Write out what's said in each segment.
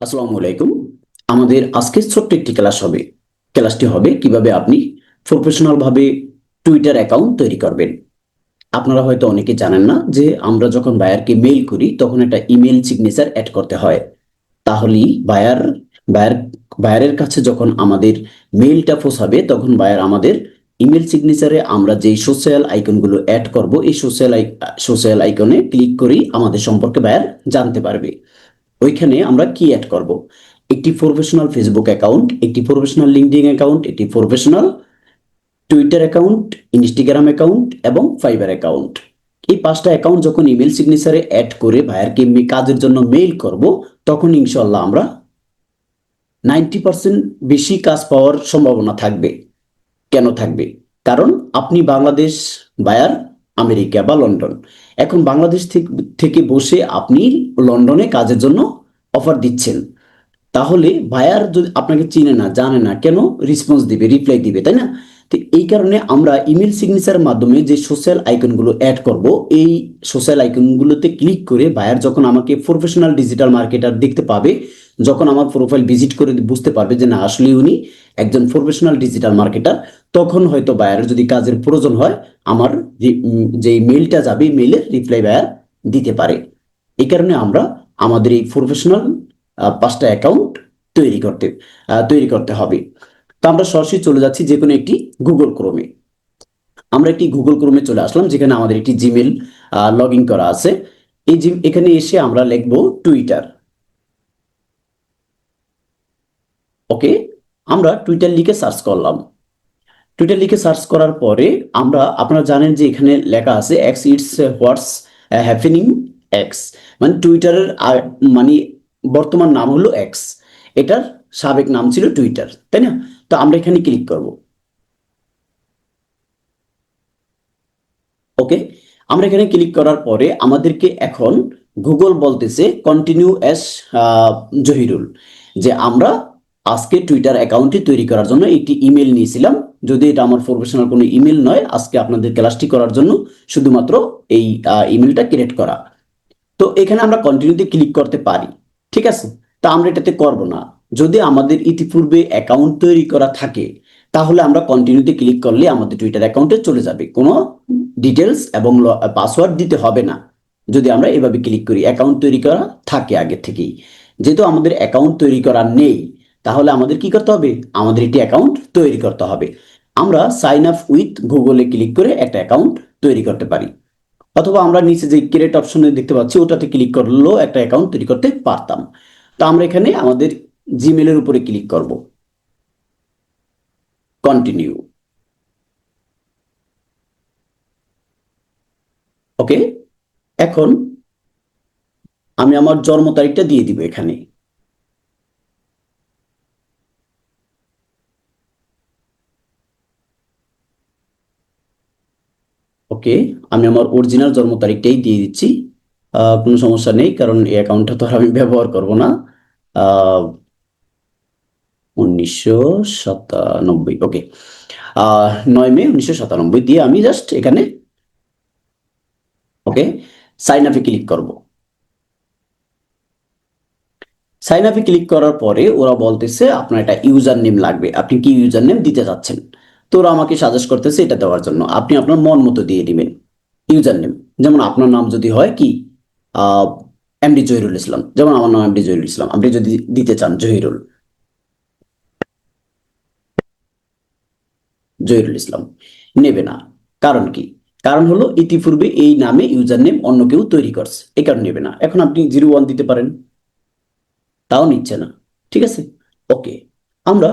আসসালামু আলাইকুম আমাদের আজকের ছোট্ট একটি ক্লাস হবে। ক্লাসটি হবে কীভাবে আপনি প্রফেশনাল ভাবে টুইটার অ্যাকাউন্ট তৈরি করবেন। আপনারা হয়তো অনেকে জানেন না যে আমরা যখন বায়ারকে মেইল করি, তখন একটা ইমেল সিগনেচার অ্যাড করতে হয়। তাহলেই বায়ার বায়ার, বায়ারের কাছে যখন আমাদের মেইলটা পৌঁছাবে, তখন বায়ার আমাদের ইমেল সিগনেচারে আমরা যেই সোশ্যাল আইকনগুলো অ্যাড করব, এই সোশ্যাল সোশ্যাল আইকনে ক্লিক করেই আমাদের সম্পর্কে বায়ার জানতে পারবে। ওইখানে আমরা কি অ্যাড করব? একটি প্রফেশনাল ফেসবুক অ্যাকাউন্ট একটি প্রফেশনাল লিঙ্কডিন অ্যাকাউন্ট একটি professional Twitter account Instagram account এবং ফাইবার অ্যাকাউন্ট এই পাঁচটা অ্যাকাউন্ট যখন ইমেল সিগনেচারে অ্যাড করে ভাইয়ারকে মে- কাজের জন্য মেইল করব, তখন ইনশাল্লাহ আমরা নাইনটি পার্সেন্ট বেশি কাজ পাওয়ার সম্ভাবনা থাকবে। কেন থাকবে? কারণ আপনি বাংলাদেশ বায়ার আমেরিকা বা লন্ডন। এখন বাংলাদেশ থেকে বসে আপনি লন্ডনে কাজের জন্য অফার দিচ্ছেন। তাহলে বায়ার যদি আপনাকে চিনে না, জানে না, কেন রেসপন্স দিবে রিপ্লাই দিবে, তাই না? তো এই কারণে আমরা ইমেল সিগনেচারের মাধ্যমে যে সোশ্যাল আইকনগুলো অ্যাড করব, এই সোশ্যাল আইকনগুলোতে ক্লিক করে বায়ার যখন আমাকে প্রফেশনাল ডিজিটাল মার্কেটার দেখতে পাবে যখন আমার প্রোফাইল ভিজিট করে বুঝতে পারবে যে না, আসলে উনি একজন প্রফেশনাল ডিজিটাল মার্কেটার তখন হয়তো বায়ারের যদি কাজের প্রয়োজন হয়, আমার যে- মেইলটা যাবে মেইলের রিপ্লাই বায়ার দিতে পারে। এই কারণে আমরা আমাদের এই প্রফেশনাল পাঁচটা অ্যাকাউন্ট তৈরি করতে তৈরি করতে হবে। তো আমরা সরাসরি চলে যাচ্ছি যে কোনো একটি গুগল ক্রোমে আমরা একটি গুগল ক্রোমে চলে আসলাম, যেখানে আমাদের একটি জিমেল লগ করা আছে। এই জিম এখানে এসে আমরা লিখব টুইটার ওকে আমরা টুইটার লিখে সার্চ করলাম। টুইটার লিখে সার্চ করার পরে আমরা, আপনারা জানেন যে এখানে লেখা আছে X it's what's happening X মানে টুইটারের মানে বর্তমান নাম হলো এক্স এটার সাবেক নাম ছিল টুইটার তাই না? তো আমরা এখানে ক্লিক করব। ওকে আমরা এখানে ক্লিক করার পরে আমাদেরকে এখন গুগল বলতেছে কন্টিনিউ অ্যাস জহিরুল। যে আমরা আজকে টুইটার অ্যাকাউন্টটি তৈরি করার জন্য একটি ইমেল নিয়েছিলাম। যদি এটা আমার প্রফেশনাল কোনো ইমেল নয়, আজকে আপনাদের ক্লাসটি করার জন্য শুধুমাত্র এই ইমেলটা ক্রিয়েট করা। তো এখানে আমরা কন্টিনিউতে ক্লিক করতে পারি, ঠিক আছে? তা আমরা এটাতে করব না। যদি আমাদের ইতিপূর্বে অ্যাকাউন্ট তৈরি করা থাকে, তাহলে আমরা কন্টিনিউতে ক্লিক করলে আমাদের টুইটার অ্যাকাউন্টে চলে যাবে। কোনো ডিটেলস এবং পাসওয়ার্ড দিতে হবে না। যদি আমরা এভাবে ক্লিক করি অ্যাকাউন্ট তৈরি করা থাকে আগে থেকেই। যেহেতু আমাদের অ্যাকাউন্ট তৈরি করা নেই তাহলে আমাদের কি করতে হবে? আমাদের একটি অ্যাকাউন্ট তৈরি করতে হবে। আমরা সাইন আপ উইথ গুগলে ক্লিক করে একটা অ্যাকাউন্ট তৈরি করতে পারি। অথবা আমরা নিচে যে ক্রিয়েট অপশনে দেখতে পাচ্ছি, ওটাতে ক্লিক করলেও একটা অ্যাকাউন্ট তৈরি করতে পারতাম। তো আমরা এখানে আমাদের জিমেলের উপরে ক্লিক করব। কন্টিনিউ ওকে এখন আমি আমার জন্ম তারিখটা দিয়ে দিব এখানে। ওকে আমি আমার অরিজিনাল জন্ম তারিখটাই দিয়ে দিচ্ছি। কোনো সমস্যা নেই, কারণ এই অ্যাকাউন্টটা তো আর আমি ব্যবহার করব না। উনিশশো সাতানব্বই ওকে নয় মে উনিশশো সাতানব্বই দিয়ে আমি জাস্ট এখানে ওকে সাইন আপে ক্লিক করব। সাইন আপে ক্লিক করার পরে ওরা বলতেছে, আপনার একটা ইউজার নেম লাগবে। আপনি কি ইউজার নেম দিতে চাচ্ছেন তো ওরা আমাকে সাজেস্ট করতেছে এটা দেওয়ার জন্য। আপনি আপনার মন মতো দিয়ে দিবেন। ইউজার নেম যেমন আপনার নাম যদি হয় কি? এমডি জহিরুল ইসলাম। যেমন আমার নাম এমডি জহিরুল ইসলাম। আপনি যদি দিতে চান জহিরুল। জহিরুল ইসলাম। নেবে না। কারণ কি? কারণ হলো ইতিপূর্বে এই নামে ইউজার নেম অন্য কেউ তৈরি করছে। এই কারণে নেবে না। এখন আপনি জিরো ওয়ান দিতে পারেন। তাও নিচ্ছে না। ঠিক আছে? ওকে আমরা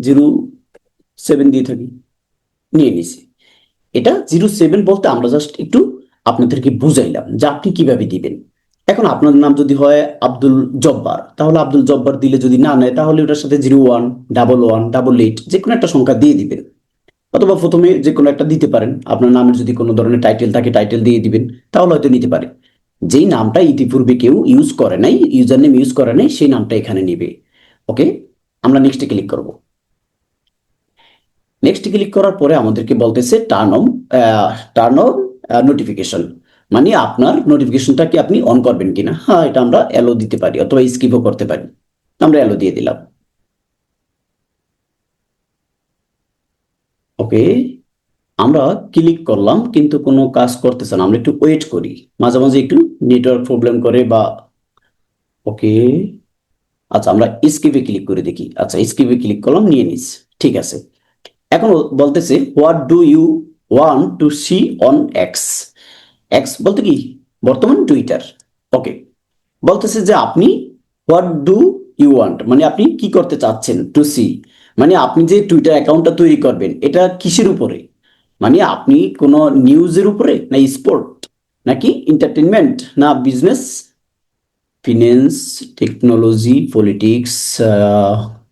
জিরো সেভেন দিয়ে থাকি, নিয়ে নিছি। এটা জিরো সেভেন বলতে আমরা জাস্ট একটু আপনাদেরকে বুঝাইলাম যে আপনি কীভাবে দিবেন। এখন আপনার নাম যদি হয় আব্দুল জব্বার, তাহলে আব্দুল জব্বার দিলে যদি না নেয়, তাহলে ওটার সাথে zero one double one double eight যে কোনো একটা সংখ্যা দিয়ে দিবেন। অথবা প্রথমে যে কোনো একটা দিতে পারেন, আপনার নামের যদি কোনো ধরনের টাইটেল থাকে টাইটেল দিয়ে দিবেন, তাহলে হয়তো নিতে পারে। যেই নামটা ইতিপূর্বে কেউ ইউজ করে নাই ইউজার নেম ইউজ করে নাই, সেই নামটা এখানে নিবে। ওকে আমরা নেক্সটে ক্লিক করব। নেক্সট ক্লিক করার পরে আমাদেরকে বলতেছে turn on turn on notification মানে আপনার নোটিফিকেশনটা কি আপনি অন করবেন কিনা? হ্যাঁ এটা আমরা এলো দিতে পারি অথবা স্কিপও করতে পারি। আমরা অ্যালো দিয়ে দিলাম। ওকে আমরা ক্লিক করলাম কিন্তু কোনো কাজ করতেছে না। আমরা একটু ওয়েট করি। মাঝে মাঝে একটু নেটওয়ার্ক প্রবলেম করে বা ওকে আচ্ছা আমরা স্কিপে ক্লিক করে দেখি। আচ্ছা স্কিপে ক্লিক করলাম, নিয়ে নিস। ঠিক আছে। এখন বলতেছে what do you want to see on X X বলতে কি? বর্তমান টুইটার ওকে বলতেছে যে আপনি হোয়াট ডু ইউ ওয়ান্ট মানে আপনি কি করতে চাচ্ছেন টু সি মানে আপনি যে টুইটার অ্যাকাউন্টটা তৈরি করবেন, এটা কিসের উপরে? মানে আপনি কোনো নিউজের উপরে না স্পোর্ট নাকি এন্টারটেনমেন্ট না business finance technology politics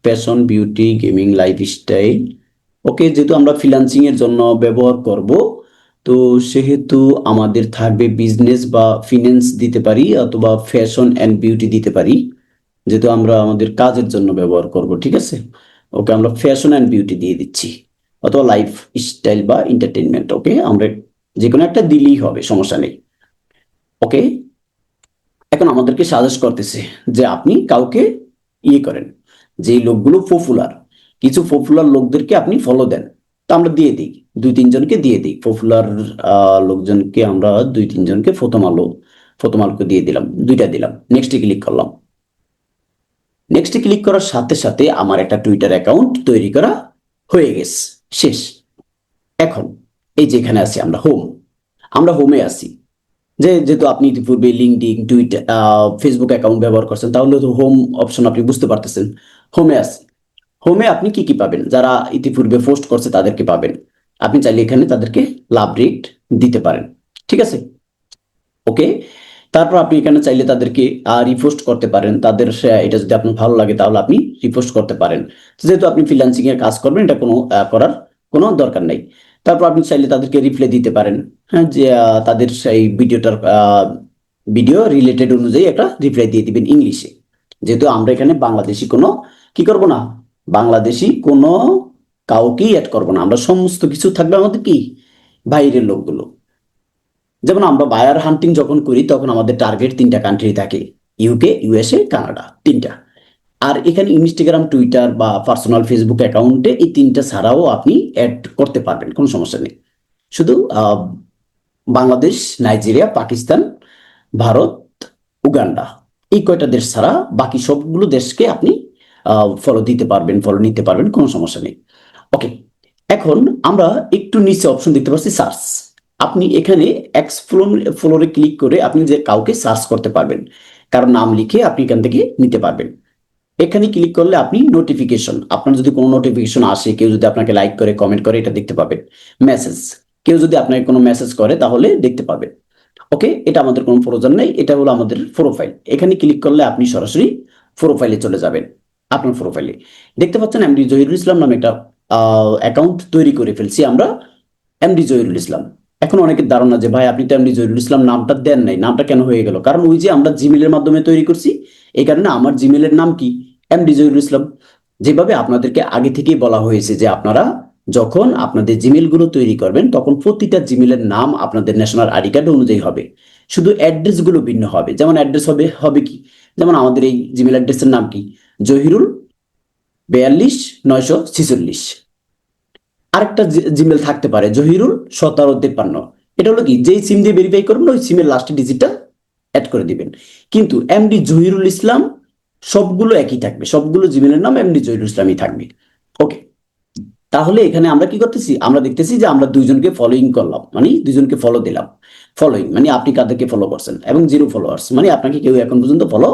fashion beauty gaming lifestyle okay, যেহেতু আমরা ফ্রিল্যান্সিং এর জন্য ব্যবহার করব, তো সেহেতু আমাদের থাকবে বিজনেস বা ফিন্যান্স দিতে পারি অথবা ফ্যাশন অ্যান্ড বিউটি দিতে পারি, যেহেতু আমরা আমাদের কাজের জন্য ব্যবহার করব, ঠিক আছে? ওকে, আমরা ফ্যাশন অ্যান্ড বিউটি দিয়ে দিচ্ছি, অথবা লাইফ স্টাইল বা এন্টারটেনমেন্ট ওকে? আমরা যে কোনো একটা দিলেই হবে, সমস্যা নেই, ওকে? এখন আমাদেরকে সাজেস্ট করতেছে যে আপনি কাউকে ইয়ে করেন যে লোকগুলো পপুলার কিছু পপুলার লোকদেরকে আপনি ফলো দেন। তা আমরা দিয়ে দিই, দুই তিনজনকে দিয়ে দিই। পপুলার লোকজনকে আমরা দুই তিনজনকে প্রথম আলো, প্রথম আলোকে দিয়ে দিলাম, দুইটা দিলাম। নেক্সটে ক্লিক করলাম। নেক্সটে ক্লিক করার সাথে সাথে আমার একটা টুইটার অ্যাকাউন্ট তৈরি করা হয়ে গেছে। শেষ। এখন, এই যেখানে আছি আমরা হোম আমরা হোমে আছি। যে, যেহেতু আপনি ইতিপূর্বে লিঙ্কডিন টুইটার ফেসবুক অ্যাকাউন্ট ব্যবহার করছেন, তাহলে তো হোম অপশন আপনি বুঝতে পারতেছেন। হোমে আছি। হোমে আপনি কি কি পাবেন? যারা ইতিপূর্বে পোস্ট করছে তাদেরকে পাবেন। আপনি চাইলে এখানে তাদেরকে লাভ রেট দিতে পারেন। ঠিক আছে? ওকে তারপর আপনি এখানে চাইলে তাদেরকে রিপোস্ট করতে পারেন। তাদের এটা যদি আপনার ভালো লাগে তাহলে আপনি রিপোস্ট করতে পারেন। যেহেতু আপনি ফ্রিল্যান্সিং এর কাজ করবেন, এটা কোনো করার কোনো দরকার নেই। তারপর আপনি চাইলে তাদেরকে রিপ্লাই দিতে পারেন। হ্যাঁ যে তাদের সেই ভিডিওটার ভিডিও রিলেটেড অনুযায়ী একটা রিপ্লাই দিয়ে দিবেন ইংলিশে। যেহেতু আমরা এখানে বাংলাদেশি কোনো কি করব না? বাংলাদেশি কোনো কাউকেই অ্যাড করব না। আমরা সমস্ত কিছু থাকবে আমাদের কি? বাইরের লোকগুলো। যেমন আমরা বায়ার হান্টিং যখন করি, তখন আমাদের টার্গেট তিনটা কান্ট্রি থাকে। ইউকে ইউএসএ কানাডা তিনটা। আর এখানে ইনস্টাগ্রাম টুইটার বা পার্সোনাল ফেসবুক অ্যাকাউন্টে এই তিনটা ছাড়াও আপনি অ্যাড করতে পারবেন, কোনো সমস্যা নেই। শুধু বাংলাদেশ নাইজেরিয়া পাকিস্তান ভারত উগান্ডা এই কয়টা দেশ ছাড়া বাকি সবগুলো দেশকে আপনি ফলো দিতে পারবেন ফলো নিতে পারবেন, কোনো সমস্যা নেই। ওকে এখন আমরা একটু নিচে অপশন দেখতে পাচ্ছি সার্চ আপনি এখানে এক্স ফ্লোরে ক্লিক করে আপনি যে কাউকে সার্চ করতে পারবেন কারণ নাম লিখে আপনি এখান থেকে নিতে পারবেন। এখানে ক্লিক করলে আপনি নোটিফিকেশন আপনার যদি কোনো নোটিফিকেশন আসে, কেউ যদি আপনাকে লাইক করে কমেন্ট করে, এটা দেখতে পাবেন। মেসেজ কেউ যদি আপনাকে কোনো মেসেজ করে, তাহলে দেখতে পাবেন। ওকে এটা আমাদের কোনো প্রয়োজন নেই, এটা হলো আমাদের প্রোফাইল এখানে ক্লিক করলে আপনি সরাসরি প্রোফাইলে চলে যাবেন। আপনার প্রোফাইলে দেখতে পাচ্ছেন এমডি জহিরুল ইসলাম নামে একটা অ্যাকাউন্ট তৈরি করে ফেলছি আমরা এমডি জহিরুল ইসলাম। এখন অনেকের ধারণা যে, ভাই, আপনি তো এমডি জহিরুল ইসলাম, নামটা দেন নাই। নামটা কেন হয়ে গেল? কারণ ওই যে আমরা জিমেলের মাধ্যমে তৈরি করছি, এই কারণে আমার জিমেলের নাম কি? এমডি জহিরুল ইসলাম। যেভাবে আপনাদেরকে আগে থেকেই বলা হয়েছে যে, আপনারা যখন আপনাদের জিমেলগুলো তৈরি করবেন, তখন প্রতিটা জিমেলের নাম আপনাদের ন্যাশনাল আইডি কার্ড অনুযায়ী হবে। শুধু অ্যাড্রেসগুলো ভিন্ন হবে। যেমন অ্যাড্রেস হবে হবে কি? যেমন আমাদের এই জিমেল অ্যাড্রেসের নাম কি? জহিরুল বিয়াল্লিশ, নয়শো ছিচল্লিশ। আরেকটা জিমেল থাকতে পারে, জহিরুল সতেরো তেপ্পান্ন। এটা হলো কি? যেই সিম দিয়ে ভেরিফাই করবেন, ওই সিমের লাস্টের ডিজিটটা অ্যাড করে দিবেন। কিন্তু এমডি জহিরুল ইসলাম সবগুলো একই থাকবে, সবগুলো জিমেলের নাম এমডি জহিরুল ইসলামই থাকবে। ওকে তাহলে এখানে আমরা কি করতেছি? আমরা দেখতেছি যে আমরা দুইজনকে ফলোইং করলাম মানে দুইজনকে ফলো দিলাম। ফলোইং মানে আপনি কাদেরকে ফলো করছেন, এবং জিরো ফলোয়ার্স মানে আপনাকে কেউ এখন পর্যন্ত ফলো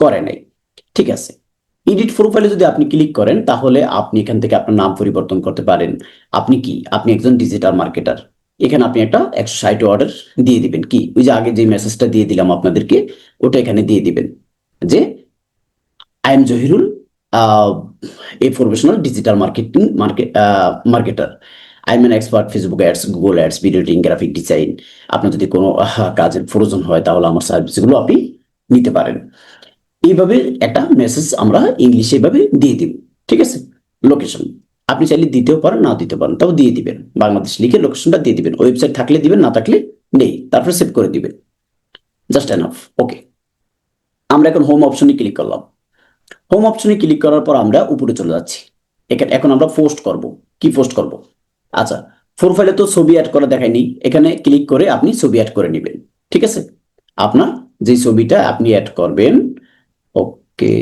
করে নাই। ঠিক আছে এডিট প্রোফাইলে যদি আপনি ক্লিক করেন, তাহলে আপনি এখান থেকে আপনার নাম পরিবর্তন করতে পারেন। আপনি কি? আপনি একজন ডিজিটাল মার্কেটার এখানে আপনি একটা একশো ষাট অর্ডার দিয়ে দিবেন। কি? ওই যে আগে যে মেসেজটা দিয়ে দিলাম আপনাদেরকে, ওটা এখানে দিয়ে দিবেন। যে I am Jahirul a professional digital marketing market marketer I am an expert Facebook ads Google ads video editing graphic design আপনার যদি কোনো কাজের প্রয়োজন হয়, তাহলে আমার সার্ভিসগুলো আপনি নিতে পারেন। এইভাবে একটা মেসেজ আমরা ইংলিশে এভাবে দিয়ে দিব, ঠিক আছে? লোকেশন আপনি চাইলে দিতেও পারেন না দিতে পারেন, তাও দিয়ে দিবেন। বাংলাদেশ লিখে লোকেশনটা দিয়ে দিবেন ওয়েবসাইট থাকলে দিবেন, না থাকলে নেই, তারপরে সেভ করে দিবেন। জাস্ট এনাফ ওকে আমরা এখন হোম অপশনে ক্লিক করলাম। হোম অপশনে ক্লিক করার পর আমরা উপরে চলে যাচ্ছি। এখানে, এখন আমরা পোস্ট করব। কি পোস্ট করব? আচ্ছা প্রোফাইলে তো ছবি অ্যাড করা দেখায়নি। এখানে ক্লিক করে আপনি ছবি অ্যাড করে নেবেন, ঠিক আছে? আপনার যে ছবিটা আপনি অ্যাড করবেন ওকে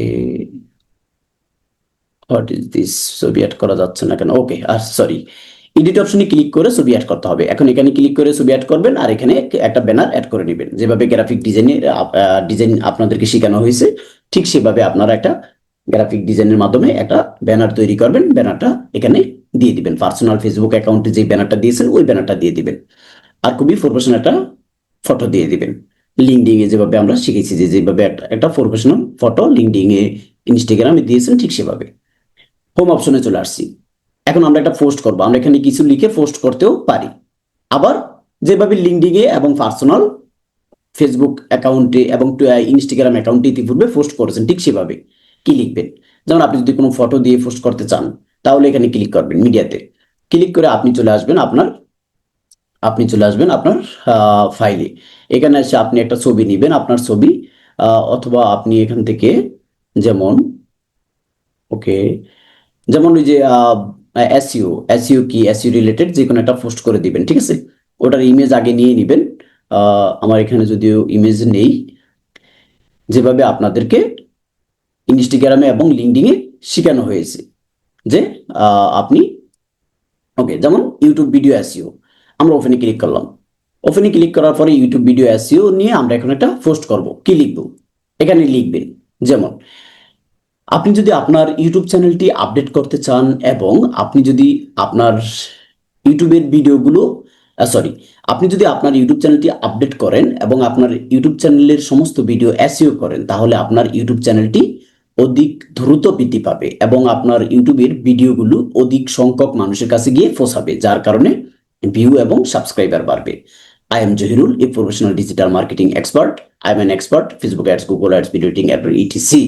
হোয়াট ইজ দিস ছবি অ্যাড করা যাচ্ছে না কেন? ওকে আর সরি এডিট অপশনে ক্লিক করে ছবি অ্যাড করতে হবে। এখন এখানে ক্লিক করে ছবি অ্যাড করবেন আর এখানে একটা ব্যানার অ্যাড করে নেবেন। যেভাবে গ্রাফিক ডিজাইনের ডিজাইন আপনাদেরকে শেখানো হয়েছে, ঠিক সেভাবে আপনারা একটা গ্রাফিক ডিজাইনের মাধ্যমে একটা ব্যানার তৈরি করবেন। ব্যানারটা এখানে দিয়ে দিবেন। পার্সোনাল ফেসবুক অ্যাকাউন্টে যে ব্যানারটা দিয়েছেন, ওই ব্যানারটা দিয়ে দিবেন। আর খুবই প্রফেশনাল একটা ফটো দিয়ে দিবেন। লিঙ্কডিং এ যেভাবে আমরা শিখেছি যে যেভাবে একটা প্রফেশনাল ফটো লিঙ্কডিং এ ইনস্টাগ্রামে দিয়েছেন ঠিক সেভাবে। হোম অপশনে চলে আসছি। এখন আমরা একটা পোস্ট করব। আমরা এখানে কিছু লিখে পোস্ট করতেও পারি। আবার যেভাবে লিঙ্কডিং এ এবং পার্সোনাল ফেসবুক অ্যাকাউন্টে এবং ইনস্টাগ্রাম অ্যাকাউন্টে ইতিপূর্বে পোস্ট করেছেন ঠিক সেভাবে কি লিখবেন? যেমন আপনি যদি কোনো ফটো দিয়ে পোস্ট করতে চান, তাহলে এখানে ক্লিক করবেন মিডিয়াতে ক্লিক করে আপনি চলে আসবেন আপনার আপনি চলে আসবেন আপনার ফাইলে এখানে এসে আপনি একটা ছবি নেবেন, আপনার ছবি অথবা আপনি এখান থেকে যেমন, ওকে, যেমন ওই যে এসইও এসইও কি এসইও রিলেটেড যে কোনো একটা পোস্ট করে দিবেন, ঠিক আছে? ওটার ইমেজ আগে নিয়ে নেবেন। আমার এখানে যদিও ইমেজ নেই, যেভাবে আপনাদেরকে ইনস্টাগ্রামে এবং লিঙ্কডিংয়ে শেখানো হয়েছে যে আপনি, ওকে, যেমন ইউটিউব ভিডিও এসইও আমরা ওপেনে ক্লিক করলাম। ওপেনে ক্লিক করার পরে ইউটিউব ভিডিও এসইও নিয়ে আমরা এখন একটা পোস্ট করব। কি লিখব? এখানে লিখবেন, যেমন, আপনি যদি আপনার ইউটিউব চ্যানেলটি আপডেট করতে চান এবং আপনি যদি আপনার ইউটিউবের ভিডিওগুলো সরি আপনি যদি আপনার ইউটিউব চ্যানেলটি আপডেট করেন এবং আপনার ইউটিউব চ্যানেলের সমস্ত ভিডিও এসইও করেন, তাহলে আপনার ইউটিউব চ্যানেলটি অধিক দ্রুত বৃদ্ধি পাবে এবং আপনার ইউটিউবের ভিডিওগুলো অধিক সংখ্যক মানুষের কাছে গিয়ে পৌঁছাবে, যার কারণে ভিউ এবং সাবস্ক্রাইবার বাড়বে। I am Jahirul a professional digital marketing expert I am an expert Facebook ads Google ads video editing etc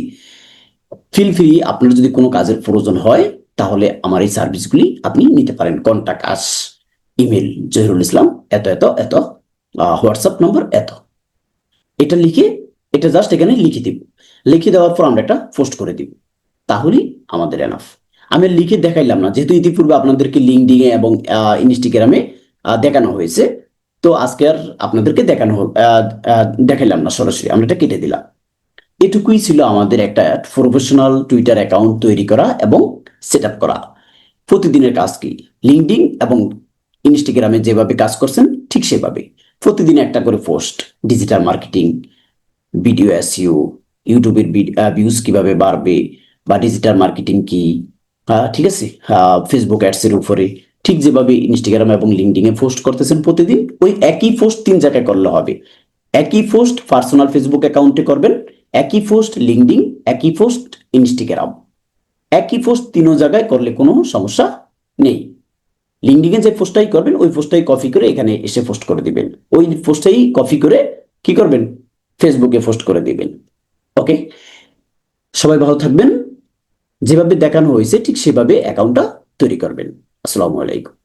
feel free আপনার যদি কোনো কাজের প্রয়োজন হয়, তাহলে আমার এই সার্ভিসগুলি আপনি নিতে পারেন। Contact us email Jahirul Islam এত এত এত হোয়াটসঅ্যাপ নম্বর এত। এটা লিখে, এটা জাস্ট এখানে লিখে দিব। লিখে দেওয়ার পর আমরা একটা পোস্ট করে দিব। তাহলেই আমাদের এনাফ আমি লিখে দেখাইলাম না। যেহেতু ইতিপূর্বে আপনাদেরকে লিঙ্কডিং এ এবং ইনস্টাগ্রামে দেখানো হয়েছে, তো আজকে আর আপনাদেরকে দেখানো দেখাইলাম না সরাসরি। আমরা এটা কেটে দিলাম। এটুকুই ছিল আমাদের একটা প্রফেশনাল টুইটার অ্যাকাউন্ট তৈরি করা এবং সেট করা। প্রতিদিনের কাজ কি? লিঙ্কডিং এবং ইনস্টাগ্রামে যেভাবে কাজ করছেন, ঠিক সেভাবে প্রতিদিন একটা করে post digital marketing video SEO ইউটিউবের ভিউজ কীভাবে বাড়বে বা ডিজিটাল মার্কেটিং কি? ঠিক আছে? ফেসবুক অ্যাডস এর উপরে। ঠিক যেভাবে ইনস্টাগ্রাম এবং লিঙ্কডিং এ পোস্ট করতেছেন প্রতিদিন, ওই একই পোস্ট তিন জায়গায় করলে হবে। একই পোস্ট পার্সোনাল ফেসবুক অ্যাকাউন্টে করবেন, একই পোস্ট লিঙ্কডিং একই পোস্ট ইনস্টাগ্রাম একই পোস্ট তিনও জায়গায় করলে কোনো সমস্যা নেই। লিঙ্কডিং এ যে পোস্টটাই করবেন, ওই পোস্টটাই কপি করে এখানে এসে পোস্ট করে দিবেন। ওই পোস্টটাই কপি করে কি করবেন? ফেসবুকে পোস্ট করে দিবেন। ওকে সবাই ভালো থাকবেন। যেভাবে দেখানো হয়েছে ঠিক সেভাবে অ্যাকাউন্টটা তৈরি করবেন। আসসালামু আলাইকুম।